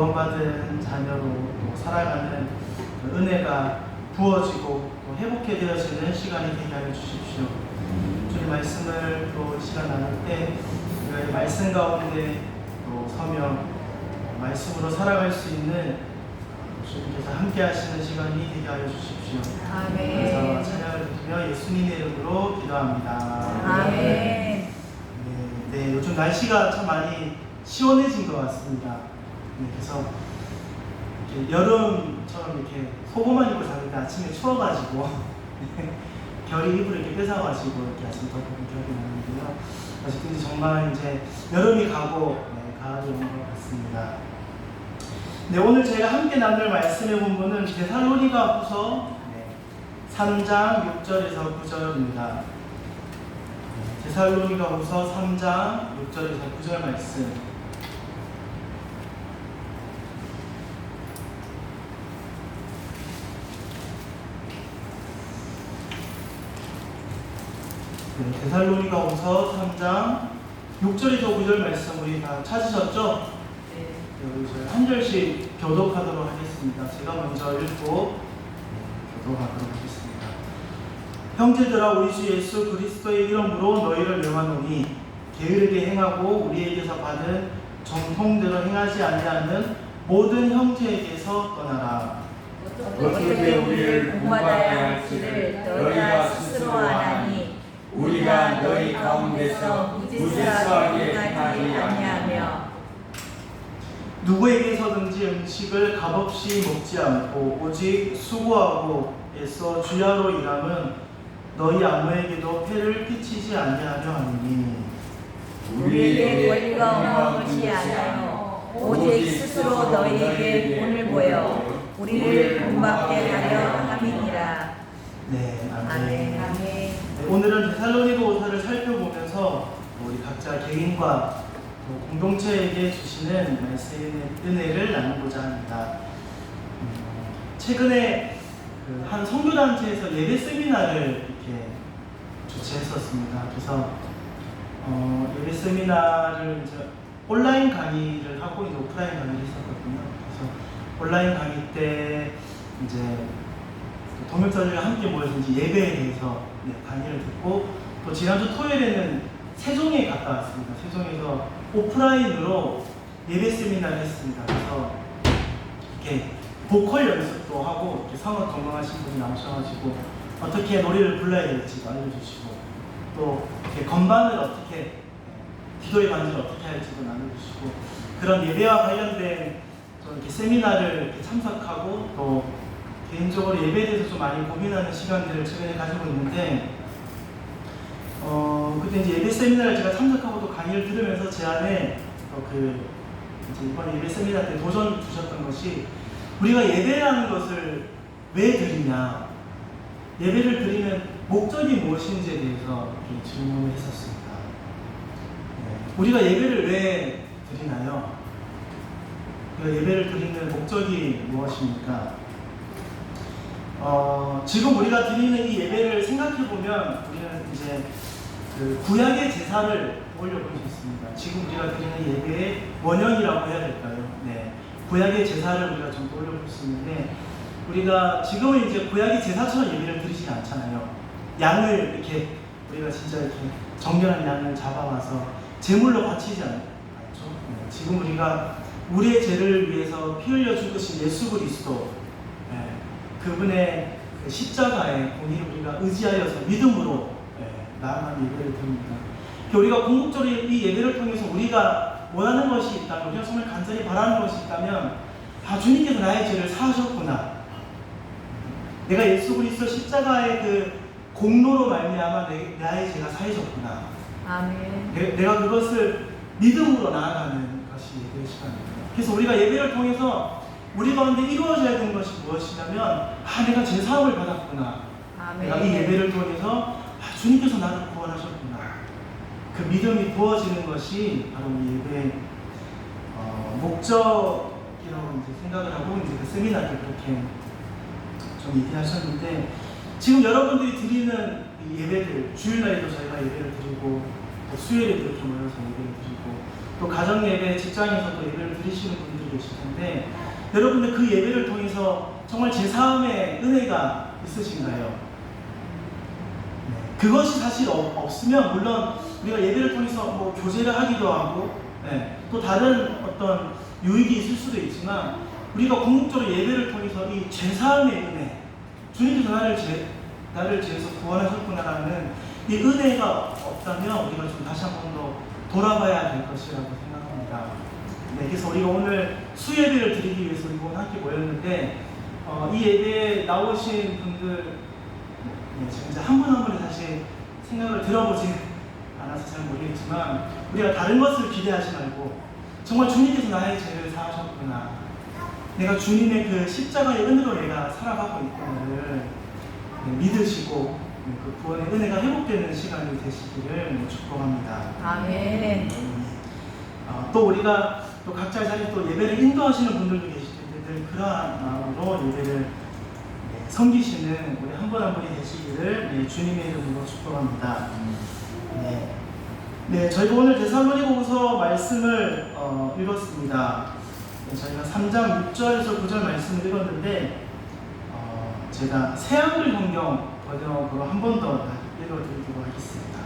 구원받은 자녀로 또 살아가는 그 은혜가 부어지고 또 회복해 되어지는 시간이 되게 하여 주십시오. 주님 말씀을 또 시간 나눌 때 우리가 말씀 가운데 또 서며 말씀으로 살아갈 수 있는 주님께서 함께 하시는 시간이 되게 하여 주십시오. 그래서 아멘. 찬양을 드리며 예수님의 이름으로 기도합니다. 아멘. 네, 네, 요즘 날씨가 참 많이 시원해진 것 같습니다. 네, 그래서 이렇게 여름처럼 이렇게 속옷만 입고 자는데 아침에 추워가지고 결이 이불을 이렇게 뺏어가지고 이렇게 아침 덮은 기억이 나는데요. 아직까지 정말 이제 여름이 가고 네, 가을이 온것 같습니다. 네, 오늘 저희가 함께 나눌 말씀의 본문은 데살로니가 후서 3장 6절에서 9절입니다. 데살로니가 후서 3장 6절에서 9절 말씀. 네, 데살로니가 후서 3장 6절에서 9절 말씀 우리 다 찾으셨죠? 네, 우리 저희 한 절씩 교독하도록 하겠습니다. 제가 먼저 읽고 네, 교독하도록 하겠습니다. 형제들아 우리 주 예수 그리스도의 이름으로 너희를 명하노니 게으르게 행하고 우리에게서 받은 정통대로 행하지 아니하는 모든 형제에게서 떠나라. 어떻게 우리를 공부하야 할지를 너희가 스스로 아나니 우리가 너희 가운데서 무질서하게 하지 아니하며 누구에게서든지 음식을 값없이 먹지 않고 오직 수고하고 애써 주야로 일함은 너희 아무에게도 폐를 끼치지 아니하려 하니. 우리에게 권리가 없는 것이 아니요 오직 스스로 너희에게 본을 보여 우리를 공박게 하려 함이니라. 네 아멘. 아멘 아멘. 네, 오늘은 데살로니가 오사를 살펴보면서 우리 각자 개인과 또 공동체에게 주시는 말씀의 은혜를 나누고자 합니다. 음, 최근에 그 한 선교단체에서 예배 세미나를 이렇게 주최했었습니다. 그래서 어, 예배 세미나를 이제 온라인 강의를 하고 이제 오프라인 강의를 했었거든요. 그래서 온라인 강의 때 이제 동역자들과 함께 모여서 이제 예배에 대해서 네, 강의를 듣고 또 지난주 토요일에는 세종에 갔다 왔습니다. 세종에서 오프라인으로 예배 세미나를 했습니다. 그래서 이렇게 보컬 연습도 하고 이렇게 성악 전공하신 분이 나오셔가지고 어떻게 노래를 불러야 될지도 알려주시고 또 이렇게 건반을 어떻게 네, 기도의 반주를 어떻게 할지도 나눠주시고 그런 예배와 관련된 좀 이렇게 세미나를 이렇게 참석하고 또 개인적으로 예배에 대해서 좀 많이 고민하는 시간들을 최근에 가지고 있는데 어 그때 이제 예배 세미나를 제가 참석하고 또 강의를 들으면서 제 안에 또그 이제 이번 예배 세미나 때 도전 주셨던 것이 우리가 예배라는 것을 왜 드리냐 예배를 드리는 목적이 무엇인지에 대해서 질문을 했었습니다. 네, 우리가 예배를 왜 드리나요? 예배를 드리는 목적이 무엇입니까? 어, 지금 우리가 드리는 이 예배를 생각해 보면 우리는 이제 그 구약의 제사를 올려볼 수 있습니다. 지금 우리가 드리는 예배의 원형이라고 해야 될까요? 네. 구약의 제사를 우리가 좀 올려볼 수 있는데 우리가 지금은 이제 구약의 제사처럼 예배를 드리지 않잖아요. 양을 이렇게 우리가 진짜 이렇게 정결한 양을 잡아와서 제물로 바치지 않- 않죠. 네. 지금 우리가 우리의 죄를 위해서 피 흘려 죽으신 예수 그리스도 네. 그분의 그 십자가의 공의를 우리가 의지하여서 믿음으로 예, 나아가는 예배를 드립니다. 우리가 궁극적으로 이 예배를 통해서 우리가 원하는 것이 있다면, 우리가 정말 간절히 바라는 것이 있다면, 아, 주님께서 나의 죄를 사하셨구나. 내가 예수 그리스도 십자가의 그 공로로 말미암아 내, 나의 죄가 사해졌구나. 아멘 내, 내가 그것을 믿음으로 나아가는 것이 예배의 시간입니다. 그래서 우리가 예배를 통해서 우리 가운데 이루어져야 되는 것이 무엇이냐면 아 내가 제 사함을 받았구나. 내가 이 예배를 통해서 아, 주님께서 나를 구원하셨구나. 그 믿음이 부어지는 것이 바로 이 예배의 어, 목적이라고 이제 생각을 하고 이제 그 세미나 때 그렇게 좀 얘기하셨는데 지금 여러분들이 드리는 이 예배들 주일날에도 저희가 예배를 드리고 또 수요일에 이렇게 모여서 예배를 드리고 또 가정 예배, 직장에서도 예배를 드리시는 분들이 계실 텐데 여러분들 그 예배를 통해서 정말 제 삶의 은혜가 있으신가요? 네, 그것이 사실 없- 없으면 물론 우리가 예배를 통해서 뭐 교제를 하기도 하고 네, 또 다른 어떤 유익이 있을 수도 있지만 우리가 궁극적으로 예배를 통해서 이 죄사함의 은혜 주님께서 나를 죄, 나를 죄에서 구원하셨구나라는 이 은혜가 없다면 우리가 좀 다시 한 번 더 돌아봐야 될 것이라고 생각합니다. 네, 그래서 우리가 오늘 수예배를 드리기 위해서 우리 오늘 함께 모였는데 어, 이 예배에 나오신 분들 네, 지금 이제 한 분 한 분이 사실 생각을 들어보진 않아서 잘 모르겠지만 우리가 다른 것을 기대하지 말고 정말 주님께서 나의 죄를 사하셨구나 내가 주님의 그 십자가의 은혜로 내가 살아가고 있구나를 네, 믿으시고 네, 그 구원의 은혜가 회복되는 시간이 되시기를 네, 축복합니다. 아멘. 어, 또 우리가 또 각자의 자리 또 예배를 인도하시는 분들도 계실 텐데 늘 그러한 마음으로 예배를 네, 섬기시는 우리 한 분 한 분이 되시기를 네, 주님의 이름으로 축복합니다. 네, 네 저희가 오늘 데살로니가후서 말씀을 어, 읽었습니다. 네, 저희가 3장 6절에서 9절 말씀을 읽었는데 어, 제가 새한글 성경 번역으로 한 번 더 읽어드리도록 하겠습니다.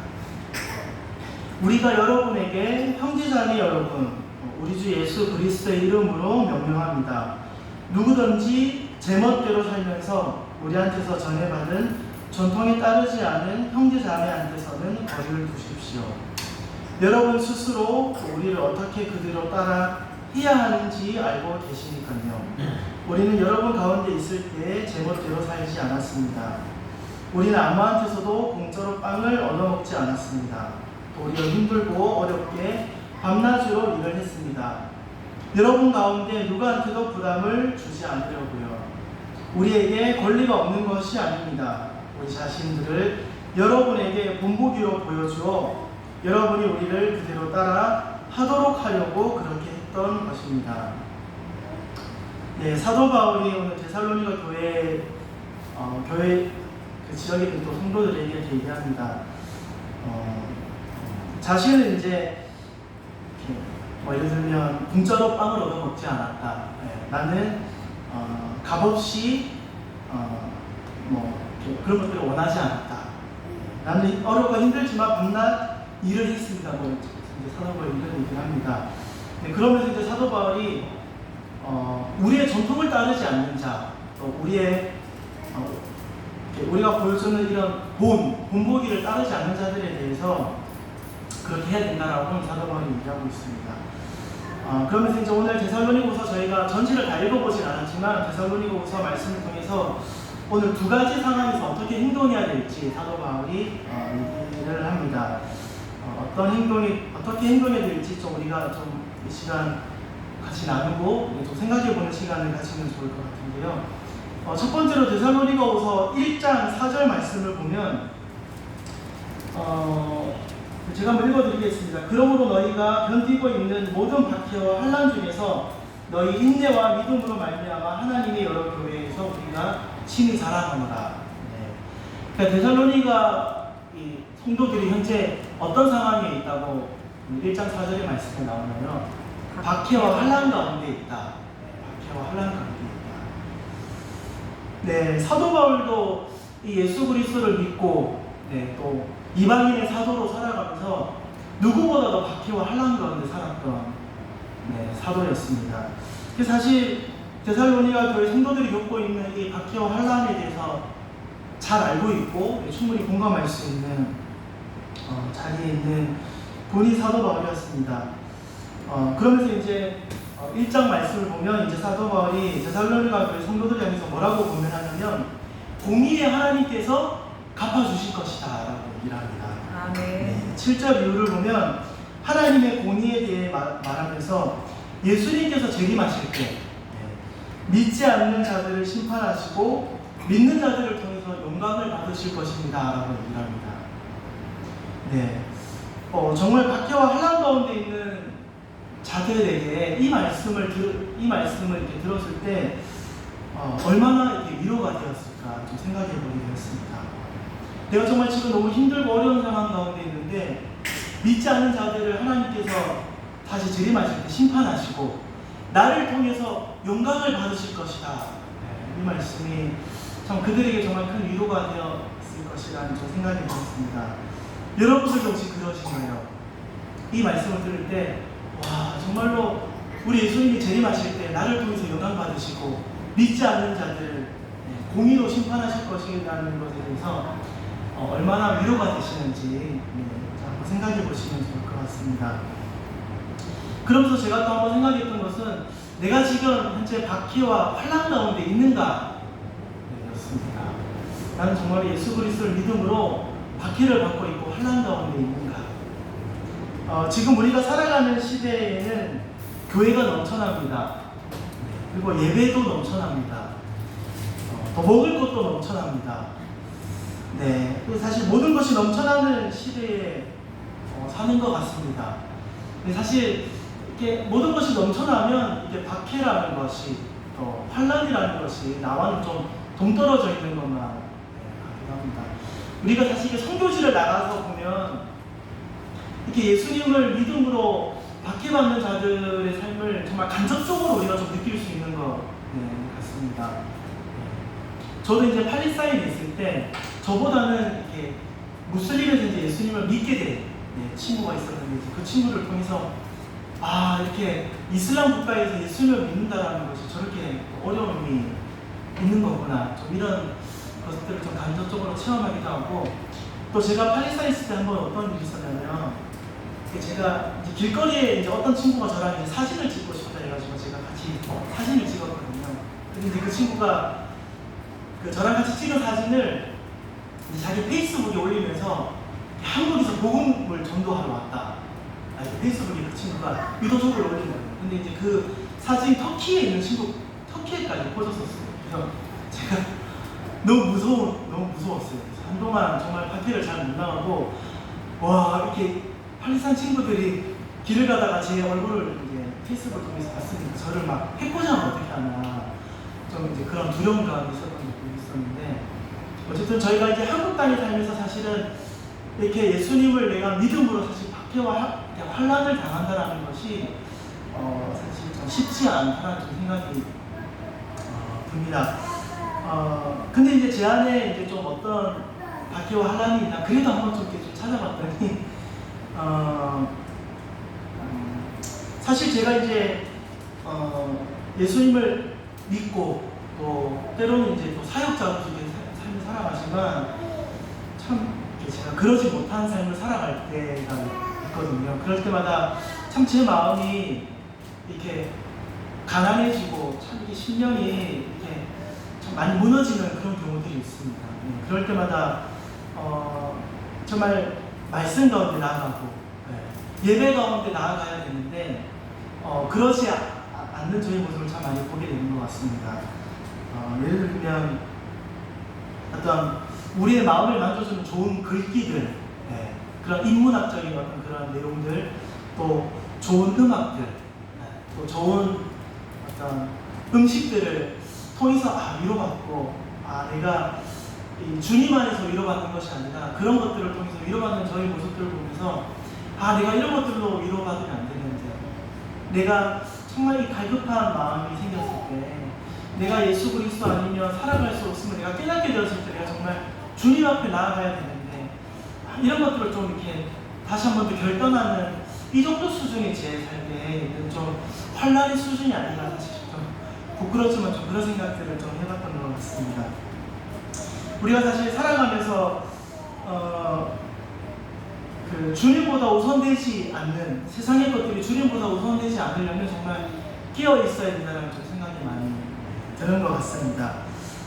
우리가 여러분에게 형제자매 여러분, 우리 주 예수 그리스도의 이름으로 명령합니다. 누구든지 제멋대로 살면서 우리한테서 전해받은 전통에 따르지 않은 형제 자매한테서는 거리를 두십시오. 여러분 스스로 우리를 어떻게 그대로 따라 해야 하는지 알고 계시니까요. 우리는 여러분 가운데 있을 때 제멋대로 살지 않았습니다. 우리는 아무한테서도 공짜로 빵을 얻어먹지 않았습니다. 도리어 힘들고 어렵게 밤낮으로 일을 했습니다. 여러분 가운데 누구한테도 부담을 주지 않으려고요. 우리에게 권리가 없는 것이 아닙니다. 우리 자신들을 여러분에게 본보기로 보여주어 여러분이 우리를 그대로 따라 하도록 하려고 그렇게 했던 것입니다. 네, 사도 바울이 오늘 데살로니가 교회 어, 교회 그 지역에 있는 또 성도들에게 얘기합니다. 어, 자신은 이제 뭐 예를 들면 공짜로 빵을 얻어 먹지 않았다. 예, 나는 어, 값없이 어, 뭐 그런 것들을 원하지 않았다. 예, 나는 어렵고 힘들지만 밤낮 일을 했습니다. 뭐 이제 사도 바울이 이런 얘기를 합니다. 네, 그러면서 이제 사도 바울이 어, 우리의 전통을 따르지 않는 자, 또 우리의 어, 우리가 보여주는 이런 본, 본보기를 따르지 않는 자들에 대해서 그렇게 해야 된다라고 사도 바울이 얘기하고 있습니다. 어, 그러면서 이제 오늘 데살로니고서 저희가 전체를 다 읽어보진 않았지만 데살로니고서 말씀을 통해서 오늘 두 가지 상황에서 어떻게 행동해야 될지 사도 바울이 어, 얘기를 합니다. 어, 어떤 행동이 어떻게 행동해야 될지 좀 우리가 좀 이 시간 같이 나누고 좀 생각해보는 시간을 가지면 좋을 것 같은데요. 어, 첫 번째로 데살로니가후서 1장 4절 말씀을 보면 어, 제가 한번 읽어드리겠습니다. 그러므로 너희가 견디고 있는 모든 박해와 환란 중에서 너희 인내와 믿음으로 말미암아 하나님의 여러 교회에서 우리가 친히 자랑하노라. 네. 그러니까 데살로니가 이 성도들이 현재 어떤 상황에 있다고 1장 4절의 말씀에 나오냐면 박해와 환란 가운데 있다. 네, 박해와 환란 가운데 있다. 네, 사도 바울도 이 예수 그리스도를 믿고 네, 또 이방인의 사도로 살아가면서 누구보다도 박해와 환란 가운데 살았던 네, 사도였습니다. 그 사실 데살로니가 교회 성도들이 겪고 있는 이 박해와 환란에 대해서 잘 알고 있고 네, 충분히 공감할 수 있는 어, 자리에 있는 본이 사도 바울이었습니다. 어, 그러면서 이제 어, 1장 말씀을 보면 이제 사도 바울이 데살로니가 교회 성도들 향해서 뭐라고 고면하냐면 공의의 하나님께서 갚아주실 것이다 라고 얘기를 합니다. 아멘. 네, 7절 이유를 보면 하나님의 공의에 대해 마- 말하면서 예수님께서 재림하실 때 네, 믿지 않는 자들을 심판하시고 믿는 자들을 통해서 영광을 받으실 것입니다. 라고 얘기를 합니다. 네. 어, 정말 박해와 환란 가운데 있는 자들에게 이 말씀을 들, 이 말씀을 이렇게 들었을 때 어, 얼마나 이게 위로가 되었을까 좀 생각해 보게 되었습니다. 내가 정말 지금 너무 힘들고 어려운 상황 가운데 있는데 믿지 않는 자들을 하나님께서 다시 재림하실 때 심판하시고 나를 통해서 영광을 받으실 것이다. 네, 이 말씀이 참 그들에게 정말 큰 위로가 되었을 것이라는 저 생각이 들었습니다. 여러분들도 혹시 그러신가요? 이 말씀을 들을 때, 와, 정말로 우리 예수님이 재림하실 때 나를 통해서 영광 받으시고 믿지 않는 자들을 네, 공의로 심판하실 것이라는 것에 대해서 어, 얼마나 위로가 되시는지 네, 한번 생각해 보시면 좋을 것 같습니다. 그러면서 제가 또 한번 생각했던 것은 내가 지금 현재 박해와 환란 가운데 있는가 네, 였습니다. 나는 정말 예수 그리스도를 믿음으로 박해를 받고 있고 환란 가운데 있는가? 어, 지금 우리가 살아가는 시대에는 교회가 넘쳐납니다. 그리고 예배도 넘쳐납니다. 어, 더 먹을 것도 넘쳐납니다. 네, 그 사실 모든 것이 넘쳐나는 시대에 어, 사는 것 같습니다. 근데 사실 이렇게 모든 것이 넘쳐나면 이게 박해라는 것이 또 환란이라는 것이 나와는 좀 동떨어져 있는 것만 네, 같기도 합니다. 우리가 사실 이게 선교지를 나가서 보면 이렇게 예수님을 믿음으로 박해받는 자들의 삶을 정말 간접적으로 우리가 좀 느낄 수 있는 것 네, 같습니다. 네. 저도 이제 팔리사인에 있을 때 저보다는 이렇게 무슬림에서 예수님을 믿게 된 네, 친구가 있었는데 그 친구를 통해서 아 이렇게 이슬람 국가에서 예수님을 믿는다라는 것이 저렇게 어려움이 있는 거구나 좀 이런 것들을 좀 간접적으로 체험하기도 하고 또 제가 팔리사인 있을 때 한번 어떤 일이 있었냐면 제가 이제 길거리에 이제 어떤 친구가 저랑 이제 사진을 찍고 싶다 해가지고 제가 같이 사진을 찍었거든요. 근데 그 친구가 그 저랑 같이 찍은 사진을 자기 페이스북에 올리면서 한국에서 복음을 전도하러 왔다. 아, 페이스북에 그 친구가 의도적으로 올린 거예요. 근데 이제 그 사진이 터키에 있는 친구, 터키에까지 퍼졌었어요. 그래서 제가 너무 무서워, 너무 무서웠어요. 그래서 한동안 정말 밖에를 잘 못 나가고, 와, 이렇게 팔리산 친구들이 길을 가다가 제 얼굴을 이제 페이스북을 통해서 봤으니까 저를 막 해코지하면 어떻게 하나, 좀 이제 그런 두려움 감이 있었던 적도 있었는데, 어쨌든 저희가 이제 한국 땅에 살면서 사실은 이렇게 예수님을 내가 믿음으로 사실 박해와 환란을 당한다라는 것이 어, 사실 좀 쉽지 않다는 좀 생각이 어, 듭니다. 어, 근데 이제 제 안에 이제 좀 어떤 박해와 환란이 있나 그래도 한번 좀 이렇게 좀 찾아봤더니 어, 음, 사실 제가 이제 어, 예수님을 믿고 또 때로는 이제 또 사역자로서 이렇게 사- 삶을 살아가지만 참 제가 그러지 못한 삶을 살아갈 때가 있거든요. 그럴 때마다 참 제 마음이 이렇게 가난해지고 참 이게 심령이 이렇게 좀 많이 무너지는 그런 경우들이 있습니다. 네, 그럴 때마다 어, 정말 말씀 가운데 나아가고 네, 예배 가운데 나아가야 되는데 어, 그러지 않는 저희 모습을 참 많이 보게 되는 것 같습니다. 어, 예를 들면 어떤 우리의 마음을 만져주는 좋은 글귀들, 네, 그런 인문학적인 어떤 그런 내용들, 또 좋은 음악들, 네, 또 좋은 어떤 음식들을 통해서 아 위로받고 아 내가 이 주님 안에서 위로받는 것이 아니라 그런 것들을 통해서 위로받는 저희 모습들을 보면서 아 내가 이런 것들로 위로받으면 안 되는데 내가 정말 이 갈급한 마음이 생겼을 때 내가 예수 그리스도 아니면 살아갈 수 없음을 내가 깨닫게 되었을 때 내가 정말 주님 앞에 나아가야 되는데 아, 이런 것들을 좀 이렇게 다시 한 번 더 결단하는 이 정도 수준의 제 삶에 있는 좀 환란의 수준이 아닌가 사실 좀 부끄럽지만 좀 그런 생각들을 좀 해봤던 것 같습니다. 우리가 사실 살아가면서 어, 그 주님보다 우선되지 않는 세상의 것들이 주님보다 우선되지 않으려면 정말 깨어 있어야 된다는 많이 드는 것 같습니다.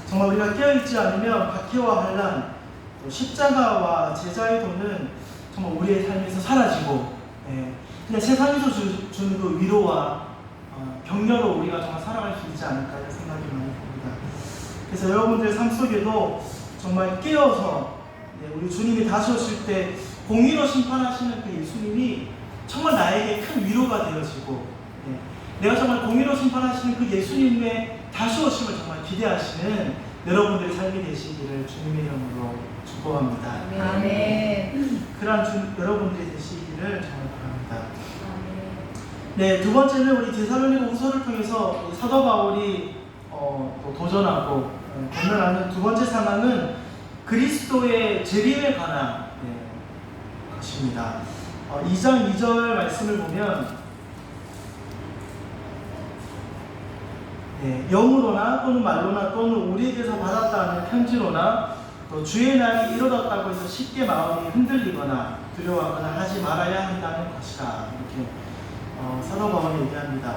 정말 우리가 깨어 있지 않으면 박해와 환란, 또 십자가와 제자의 도는 정말 우리의 삶에서 사라지고 예, 그냥 세상에서 주, 주는 그 위로와 어, 격려로 우리가 정말 살아갈 수 있지 않을까 생각이 많이 듭니다. 그래서 여러분들 삶 속에도 정말 깨어서 네, 우리 주님이 다시 오실 때 공의로 심판하시는 그 예수님이 정말 나에게 큰 위로가 되어지고 네, 내가 정말 공의로 심판하시는 그 예수님의 다시 오심을 정말 기대하시는 여러분들의 삶이 되시기를 주님의 이름으로 축복합니다. 아멘. 그러한 주, 여러분들이 되시기를 정말 바랍니다. 네, 두 번째는 우리 데살로니가 후서를 통해서 이 사도 바울이 어, 또 도전하고 어, 건너가는 두 번째 상황은 그리스도의 재림에 관한 네, 것입니다. 어, 2장 2절 말씀을 보면 네, 영으로나 또는 말로나 또는 우리에게서 받았다는 편지로나 또 주의 날이 이르렀다고 해서 쉽게 마음이 흔들리거나 두려워하거나 하지 말아야 한다는 것이다. 이렇게 어, 사도 바울이 얘기합니다.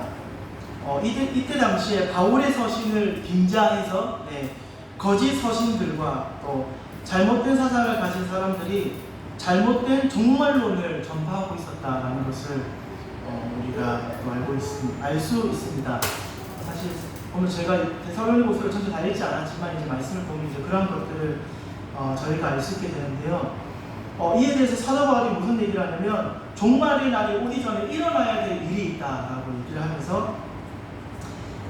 어, 이때, 이때 당시에 바울의 서신을 빙자해서 네, 거짓 서신들과 또 잘못된 사상을 가진 사람들이 잘못된 종말론을 전파하고 있었다라는 것을 어, 우리가 또 알고 있습니다. 알수 있습니다. 사실 오늘 제가 대사로니고서를 전체 다 읽지 않았지만 이제 말씀을 보면 이제 그런 것들을 어, 저희가 알 수 있게 되는데요. 어, 이에 대해서 사도 바울이 무슨 얘기를 하냐면 종말의 날이 오기 전에 일어나야 될 일이 있다라고 얘기를 하면서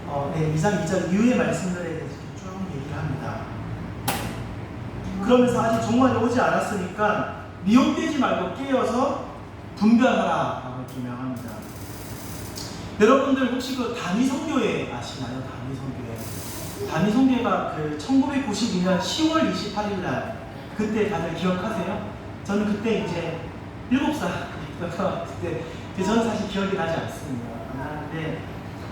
어, 네, 2장 2절 이후의 말씀들에 대해서 쭉 얘기를 합니다. 그러면서 아직 종말이 오지 않았으니까 미혹되지 말고 깨어서 분별하라 라고 이렇게 명합니다. 여러분들 혹시 그 단위 성교회 아시나요? 단위 성교회. 단위 성교회가 그 1992년 10월 28일 날 그때 다들 기억하세요? 저는 그때 이제 7살이었던 그때 그 저는 사실 기억이 나지 않습니다. 안 나는데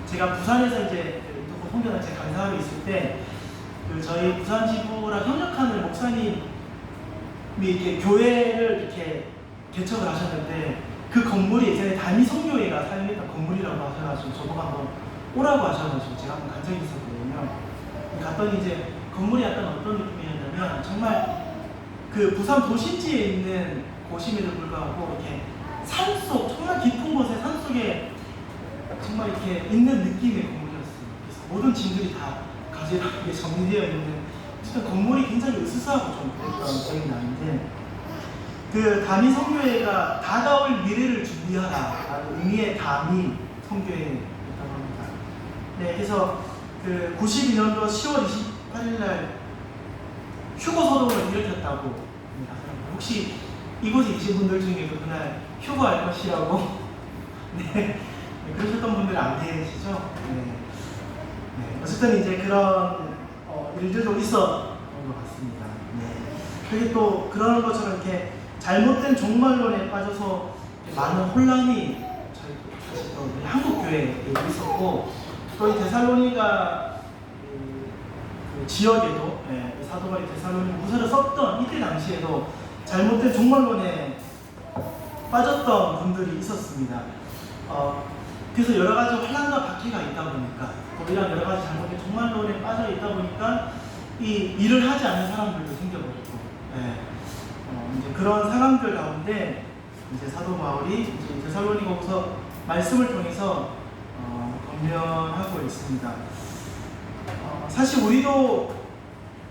제가 부산에서 이제 그 성교단체 강사하고 있을 때 그 저희 부산 지부랑 협력하는 목사님이 이렇게 교회를 이렇게 개척을 하셨는데 그 건물이 예전에 단위 성교회가 사용했던 건물이라고 하셔가지고 저보고 한번 오라고 하셔가지고 제가 한번 간 적이 있었거든요. 갔더니 이제 건물이 약간 어떤 느낌이었냐면 정말 그 부산 도심지에 있는 곳임에도 불구하고 이렇게 산속 정말 깊은 곳에 산속에 정말 이렇게 있는 느낌의 건물이었어요. 그래서 모든 짐들이 다 가지런하게 정리되어 있는 진짜 건물이 굉장히 으스스하고 좀 그랬던 기억이 나는데 그 담이 성교회가 다가올 미래를 준비하라 라는 의미의 담이 성교회였다고 합니다. 네, 그래서 그 92년도 10월 28일 날 휴거 소동을 일으켰다고 하더라고요. 혹시 이곳에 계신 분들 중에도 그날 휴거할 것이라고 네, 네, 그러셨던 분들 안 계시죠? 네. 네, 어쨌든 이제 그런 어, 일들도 있었던 것 같습니다. 네. 그게 또 그런 것처럼 이렇게 잘못된 종말론에 빠져서 많은 혼란이 한국 교회에 있었고 또 이 데살로니가 그, 그 지역에도 예, 이 사도 바울이 데살로니 무서를 썼던 이때 당시에도 잘못된 종말론에 빠졌던 분들이 있었습니다. 어, 그래서 여러 가지 환란과 박해가 있다 보니까 또 이런 여러 가지 잘못된 종말론에 빠져 있다 보니까 이 일을 하지 않는 사람들도 생겨버리고 예. 어, 이제 그런 상황들 가운데 이제 사도 바울이 이제 데살로니가서 말씀을 통해서 어, 권면하고 있습니다. 어, 사실 우리도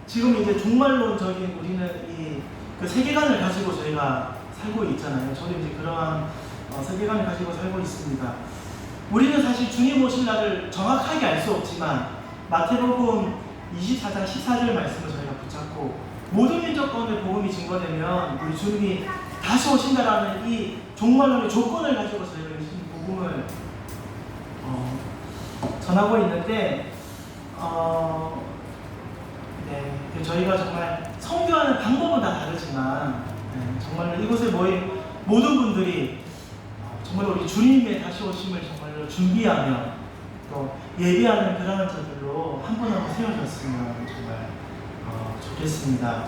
지금 이제 종말론적인 우리는 이 그 세계관을 가지고 저희가 살고 있잖아요. 저도 이제 그러한 어, 세계관을 가지고 살고 있습니다. 우리는 사실 주님 오실 날을 정확하게 알 수 없지만 마태복음 24장 14절 말씀을 모든 가운데 복음이 증거되면 우리 주님이 다시 오신다라는 이 종말론의 조건을 가지고 저희가 이 복음을 어, 전하고 있는데 어, 네, 그 저희가 정말 성교하는 방법은 다 다르지만 네, 정말 이곳에 모인 모든 분들이 어, 정말 우리 주님의 다시 오심을 정말로 준비하며 또 예비하는 그러한 자들로 한 분 한분 세워졌으면 정말 어, 좋겠습니다.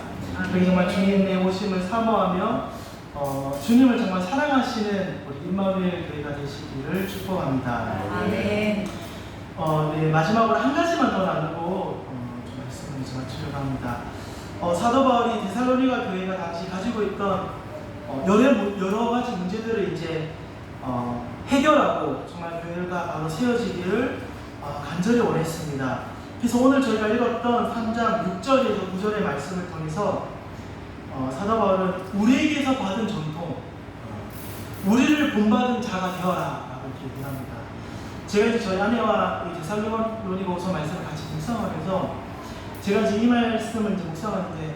그렇게 정말 주님의 오심을 사모하며 어, 주님을 정말 사랑하시는 우리 임마누엘 교회가 되시기를 축복합니다. 아멘. 어, 네, 마지막으로 한 가지만 더 나누고 어, 좀 말씀을 이제 마치려고 합니다. 어, 사도 바울이 데살로니가 교회가 당시 가지고 있던 어, 여러, 무- 여러 가지 문제들을 이제 어, 해결하고 정말 교회가 바로 세워지기를 어, 간절히 원했습니다. 그래서 오늘 저희가 읽었던 3장 6절에서 9절의 말씀을 통해서 어, 사도 바울은 우리에게서 받은 전통, 어, 우리를 본받은 자가 되어라 라고 이렇게 얘기합니다. 제가 이제 저희 아내와 이 데살로니가서 말씀을 같이 묵상하면서 제가 이제 이 말씀을 이제 묵상하는데,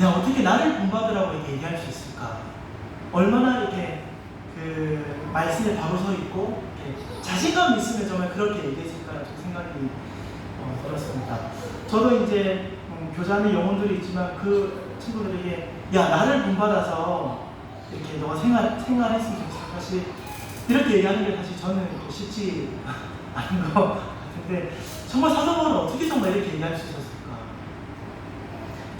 야 어떻게 나를 본받으라고 이렇게 얘기할 수 있을까? 얼마나 이렇게 그 말씀에 바로 서 있고 자신감 있으면 정말 그렇게 얘기했을까 좀 생각이 어, 들었습니다. 저도 이제 음, 교자는 영혼들이 있지만 그 친구들에게 야 나를 본받아서 이렇게 너가 생활 생활했으면 좋겠어. 사실 이렇게 얘기하는 게 사실 저는 이렇게 쉽지 않은 것 같은데 정말 사도 바울은 어떻게 정말 이렇게 얘기할 수 있었을까?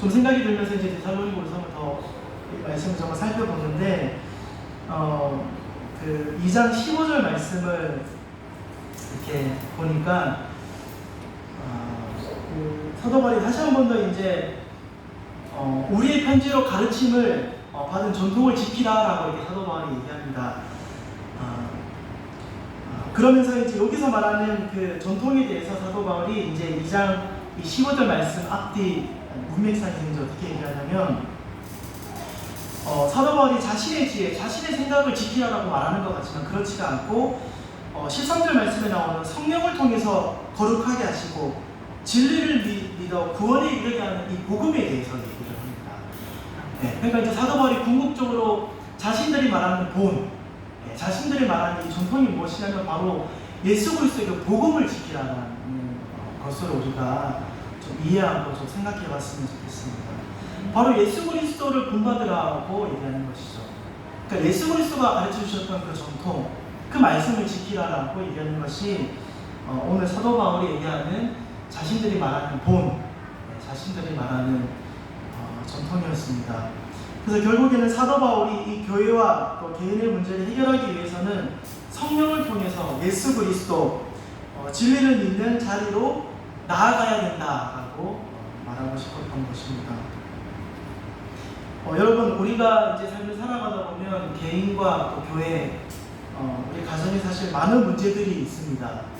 좀 생각이 들면서 이제 데살로니고서 한번 더이 말씀을 정말 살펴보는데 어, 그 2장 15절 말씀을 이렇게 보니까 어, 그 사도 바울이 다시 한 번 더 이제 어, 우리의 편지로 가르침을 어, 받은 전통을 지키라라고 이렇게 사도 바울이 얘기합니다. 어, 어, 그러면서 이제 여기서 말하는 그 전통에 대해서 사도 바울이 이제 2장 이 15절 말씀 앞뒤 문맥상에서 이제 어떻게 얘기하냐면 어, 사도 바울이 자신의 지혜, 자신의 생각을 지키라고 말하는 것 같지만 그렇지가 않고 어, 13절 말씀에 나오는 성령을 통해서 거룩하게 하시고 진리를 미, 믿어 구원에 이르게 하는 이 복음에 대해서 얘기를 합니다. 네, 그러니까 이제 사도 바울이 궁극적으로 자신들이 말하는 본, 네, 자신들이 말하는 이 전통이 무엇이냐면 바로 예수 그리스도의 그 복음을 지키라는 어, 것을 우리가 좀 이해하고 좀 생각해 봤으면 좋겠습니다. 바로 예수 그리스도를 본받으라고 얘기하는 것이죠. 그러니까 예수 그리스도가 가르쳐 주셨던 그 전통, 그 말씀을 지키라라고 얘기하는 것이 어, 오늘 사도 바울이 얘기하는 자신들이 말하는 본, 네, 자신들이 말하는 어, 전통이었습니다. 그래서 결국에는 사도 바울이 이 교회와 또 개인의 문제를 해결하기 위해서는 성령을 통해서 예수 그리스도 어, 진리를 믿는 자리로 나아가야 된다라고 어, 말하고 싶었던 것입니다. 어, 여러분 우리가 이제 삶을 살아가다 보면 개인과 또 교회, 어, 우리 가정에 사실 많은 문제들이 있습니다.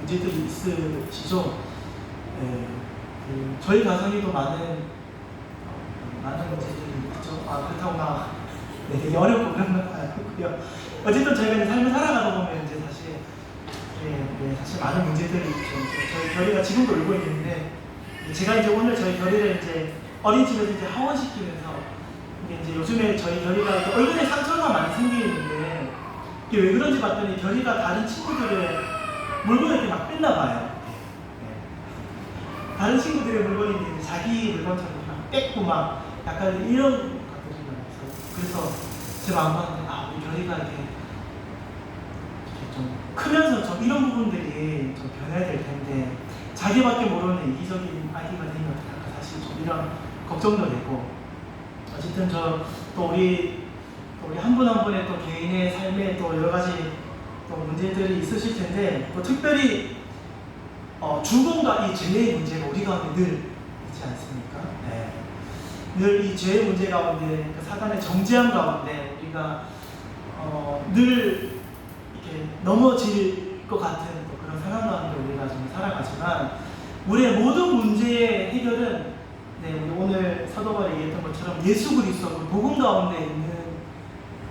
네, 문제들이 있으시죠. 네, 그 저희 가정에도 많은 어, 많은 문제들이 있죠. 아 그렇다고 막 네, 되게 어렵고 그런 건 아니고요. 어쨌든 저희가 이제 삶을 살아가다 보면 이제 사실 네, 네, 사실 많은 문제들이 있죠. 저희 결이가 지금도 울고 있는데 제가 이제 오늘 저희 결이를 이제 어린이집에서 이제 하원시키면서 이제 요즘에 저희 이렇게 얼굴에 상처가 많이 생기는데 이게 왜 그런지 봤더니 결이가 다른 친구들의 물건을 이렇게 막 뺐나 봐요. 네. 다른 친구들의 이제 자기 물건처럼 막 뺏고 막 약간 이런 것들이 많아서 그래서 제 마음가운데 아 우리 결이가 이렇게 이렇게 좀 크면서 좀 이런 부분들이 좀 변해야 될 텐데 자기밖에 모르는 이기적인 아기가 되면 어떡할까 사실 좀 이런 걱정도 되고 어쨌든 저 또 우리 또 우리 한 분 한 분의 또 개인의 삶에 또 여러 가지 또 문제들이 있으실 텐데 또 특별히 어, 죽음과 이 죄의 문제가 우리 가운데 늘 있지 않습니까? 네. 늘 이 죄의 문제 가운데 그 사단의 정죄함 가운데 우리가 어, 늘 이렇게 넘어질 것 같은 또 그런 상황 가운데 우리가 좀 살아가지만 우리의 모든 문제의 해결은 네, 우리 오늘 사도가 얘기했던 것처럼 예수 그리스도 그 복음 가운데 있는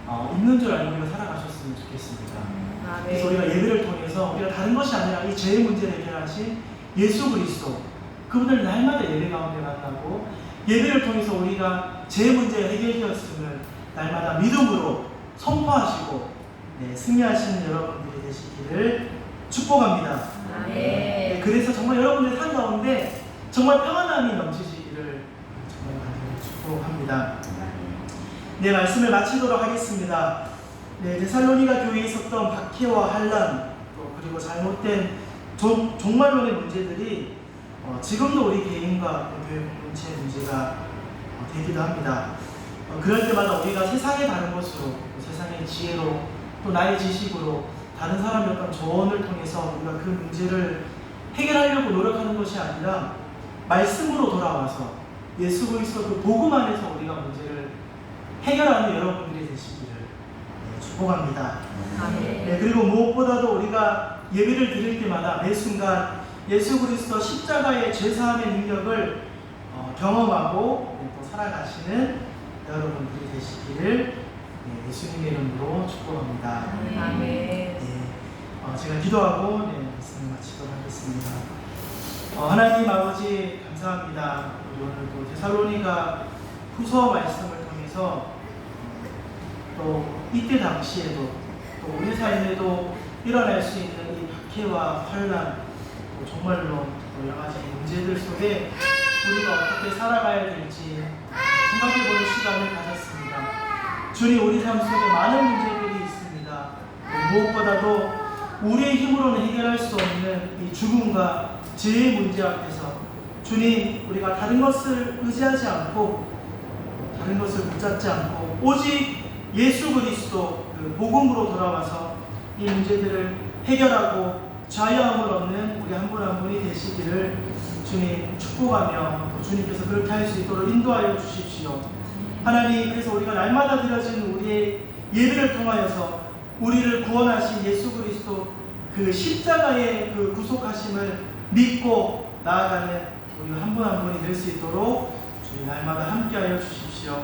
어, 있는 줄 알고 살아가셨으면 좋겠습니다. 아, 그래서 우리가 예배를 통해서 우리가 다른 것이 아니라 이 죄의 문제를 해결하신 예수 그리스도 그분을 날마다 예배 가운데 만나고 예배를 통해서 우리가 죄의 문제가 해결되었음을 날마다 믿음으로 선포하시고 네, 승리하시는 여러분들이 되시기를 축복합니다. 네, 네. 그래서 정말 여러분들 삶 가운데 정말 평안함이 넘치시기를 정말 축복합니다. 네, 말씀을 마치도록 하겠습니다. 네, 데살로니가 교회에 있었던 박해와 환란, 또 그리고 잘못된 종, 종말론의 문제들이 어, 지금도 우리 개인과 또 교회 공동체의 문제가 어, 되기도 합니다. 어, 그럴 때마다 우리가 세상의 다른 것으로, 또 세상의 지혜로, 또 나의 지식으로 다른 사람의 어떤 조언을 통해서 우리가 그 문제를 해결하려고 노력하는 것이 아니라 말씀으로 돌아와서 예수 그리스도 그 복음 안에서 우리가 문제를 해결하는 여러분들이 되시기를 네, 축복합니다. 네, 그리고 무엇보다도 우리가 예배를 드릴 때마다 매 순간 예수 그리스도 십자가의 죄사함의 능력을 어, 경험하고 네, 또 살아가시는 여러분들이 되시기를 네, 예수님의 이름으로 축복합니다. 아멘. 네, 어, 제가 기도하고 네, 말씀을 마치도록 하겠습니다. 어, 하나님 아버지 감사합니다. 오늘 또 데살로니가 후서 말씀을 통해서 또 이때 당시에도 또 우리 삶에도 일어날 수 있는 이 박해와 환란 또 정말로 또 여러 가지 문제들 속에 우리가 어떻게 살아가야 될지 생각해보는 시간을 가졌습니다. 주님 우리 삶 속에 많은 문제들이 있습니다. 무엇보다도 우리의 힘으로는 해결할 수 없는 이 죽음과 죄의 문제 앞에서 주님 우리가 다른 것을 의지하지 않고 다른 것을 붙잡지 않고 오직 예수 그리스도 그 복음으로 돌아와서 이 문제들을 해결하고 자유함을 얻는 우리 한 분 한 분이 되시기를 주님 축복하며 또 주님께서 그렇게 할 수 있도록 인도하여 주십시오. 하나님 그래서 우리가 날마다 드려지는 우리의 예배를 통하여서 우리를 구원하신 예수 그리스도 그 십자가의 그 구속하심을 믿고 나아가는 우리 한 분 한 분이 될 수 있도록 주님 날마다 함께하여 주십시오.